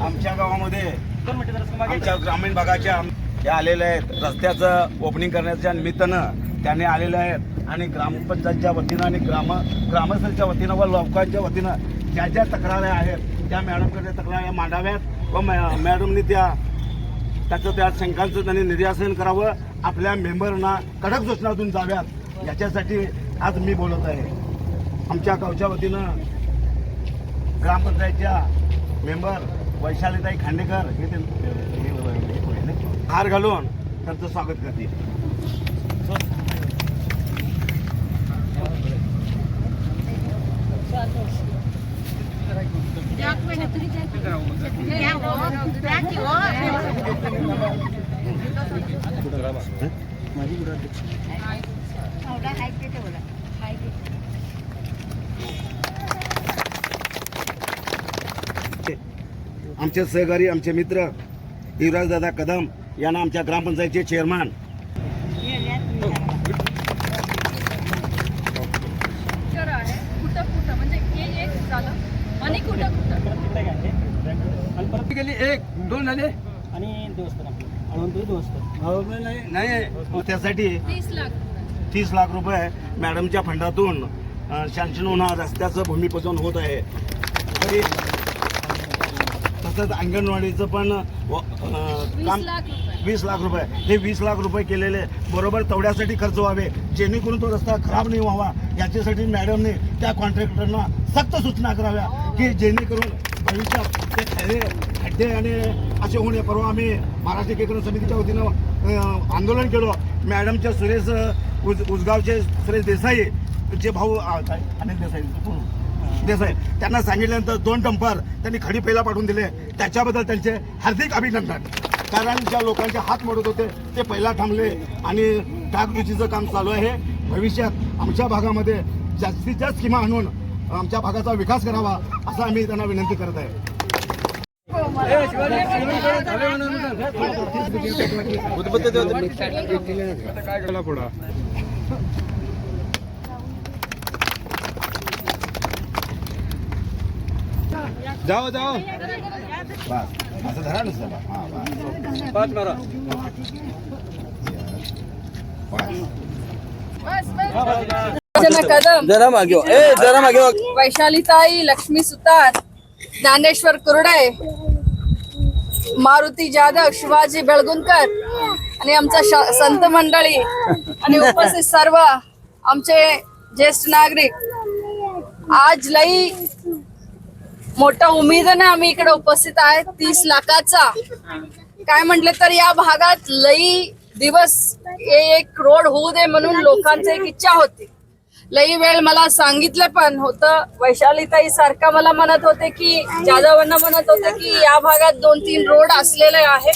आमच्या गावामध्ये आमच्या ग्रामीण भागाच्या या आलेल्या आहेत. रस्त्याचं ओपनिंग करण्याच्या निमित्तानं त्याने आलेले आहेत. आणि ग्रामपंचायतच्या वतीनं आणि ग्राम ग्रामस्थांच्या वतीनं व लोकांच्या वतीनं ज्या ज्या तक्रारी आहेत त्या मॅडमकडे तक्रारी मांडाव्यात व मॅ- मॅडमनी त्या त्याचं त्या शंकांचं त्यांनी निर्यासन करावं. आपल्या मेंबरना कडक सूचनातून जाव्यात. याच्यासाठी आज मी बोलत आहे. आमच्या गावच्या वतीनं ग्रामपंचायतच्या मेंबर वैशालीताई खांडेकर हे ते- हार घालून त्यांचं स्वागत करतील. आमचे. सहकारी आमचे मित्र युवराजदादा कदम यांना आमच्या ग्रामपंचायतचे चेअरमॅन खरं आहे कुठं कुठं एक झालं? आणि कुठं कुठं गेली एक दोन झाले आणि नाही त्यासाठी तीस लाख रुपये. मॅडमच्या फंडातून होणार रस्त्याचं भूमिपूजन होत आहे. तरी तसंच अंगणवाडीचं पण काम लाख रुपये. वीस लाख रुपये. हे वीस लाख रुपये केलेले बरोबर तेवढ्यासाठी खर्च व्हावे. जेणेकरून तो रस्ता खराब नाही व्हावा. याच्यासाठी मॅडमने त्या कॉन्ट्रॅक्टरना सक्त सूचना कराव्या की जेणेकरून भविष्यात ते खडे खड्डे आणि असे होणे. परवा आम्ही महाराष्ट्र एकीकरण समितीच्या वतीनं आंदोलन केलो. मॅडमच्या सुरेश उज उजगावचे सुरेश देसाई जे भाऊ आ, काय? अनिल देसाई? देसाई त्यांना सांगितल्यानंतर दोन डंपर त्यांनी खडी पहिला पाठवून दिले. त्याच्याबद्दल त्यांचे हार्दिक अभिनंदन. कारण ज्या लोकांचे हात मोडत होते ते पहिला थांबले आणि डागडुचीचं काम चालू आहे. भविष्यात आमच्या भागामध्ये जास्तीत जास्त स्कीमा आणून आमच्या भागाचा विकास करावा असं आम्ही त्यांना विनंती करत आहे. पुढं. जाओ जाओ बस असं धरा ना सर हां बस पाच मारा कदम जरा मागे हो. ए जरा मागे. वैशालीताई लक्ष्मी सुतार ज्ञानेश्वर कुरडे मारुती जाधव शिवाजी बेळगुंकर आणि आमचा संत मंडळी आणि उपस्थित सर्व आमचे ज्येष्ठ नागरिक आज लई मोठा उमेदने आम्ही इकडे उपस्थित आहे तीस लाखाचा. काय म्हटले तर या भागात लई दिवस एक रोड होऊ दे म्हणून लोकांची एक इच्छा होती. लई वेळ मला सांगितलं पण होतं. वैशालीताई सारखा मला म्हणत होते की जाधवांना म्हणत होते की या भागात दोन तीन रोड असलेले आहे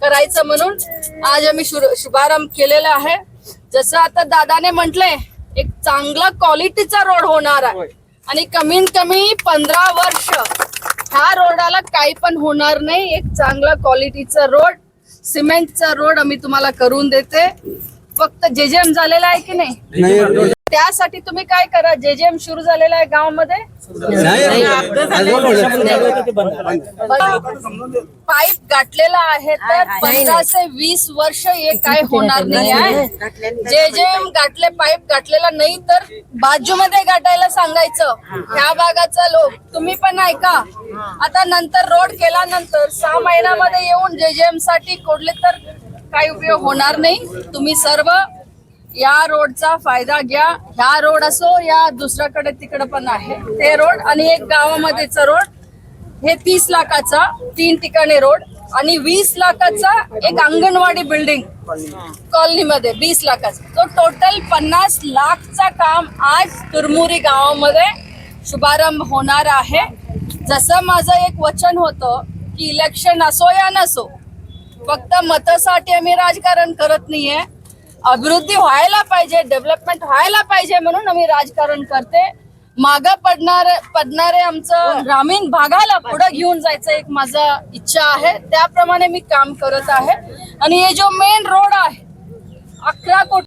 करायचं म्हणून. आज आम्ही शुभारंभ केलेला आहे. जसं आता दादाने म्हटले एक चांगला क्वालिटीचा रोड होणार आहे. आणि कमीत कमी पंधरा वर्ष ह्या रोडाला काही पण होणार नाही. एक चांगला क्वालिटीचा रोड सिमेंटचा रोड आम्ही तुम्हाला करून देते. फक्त जे जेम झालेला आहे की नाही त्यासाठी तुम्ही काय करा? जेजेएम सुरू झालेला आहे गावामध्ये? पाईप गाठलेला आहे तर पंधरा ते वीस वर्ष हे काय होणार नाही आहे? जे जे गाठले पाईप गाठलेला नाही तर बाजूमध्ये गाठायला सांगायचं. ह्या भागाचा लोक तुम्ही पण ऐका. आता नंतर रोड केल्यानंतर सहा महिन्यामध्ये येऊन जेजेएमसाठी कोडले तर काही उपयोग होणार नाही. तुम्ही सर्व या रोडचा फायदा घ्या. ह्या रोड असो या दुसऱ्याकडे तिकडे पण आहे. ते रोड आणि एक गावामध्येच रोड हे तीस लाखाचा तीन ठिकाणी रोड आणि वीस लाखाचा एक अंगणवाडी बिल्डिंग कॉलनीमध्ये वीस लाखाचा. तो टोटल पन्नास लाखचा काम आज तुरमुरी गावामध्ये शुभारंभ होणार आहे. जसं माझं एक वचन होतं की इलेक्शन असो या नसो फक्त मतासाठी आम्ही राजकारण करत नाहीये. अभिवृद्धी व्हायला पाहिजे डेव्हलपमेंट व्हायला पाहिजे म्हणून आम्ही राजकारण करते. माग पडणार पडणारे आमचं ग्रामीण भागाला पुढे घेऊन जायचं एक माझा इच्छा आहे. त्याप्रमाणे मी काम करत आहे. आणि हे जो मेन रोड आहे अकरा कोटी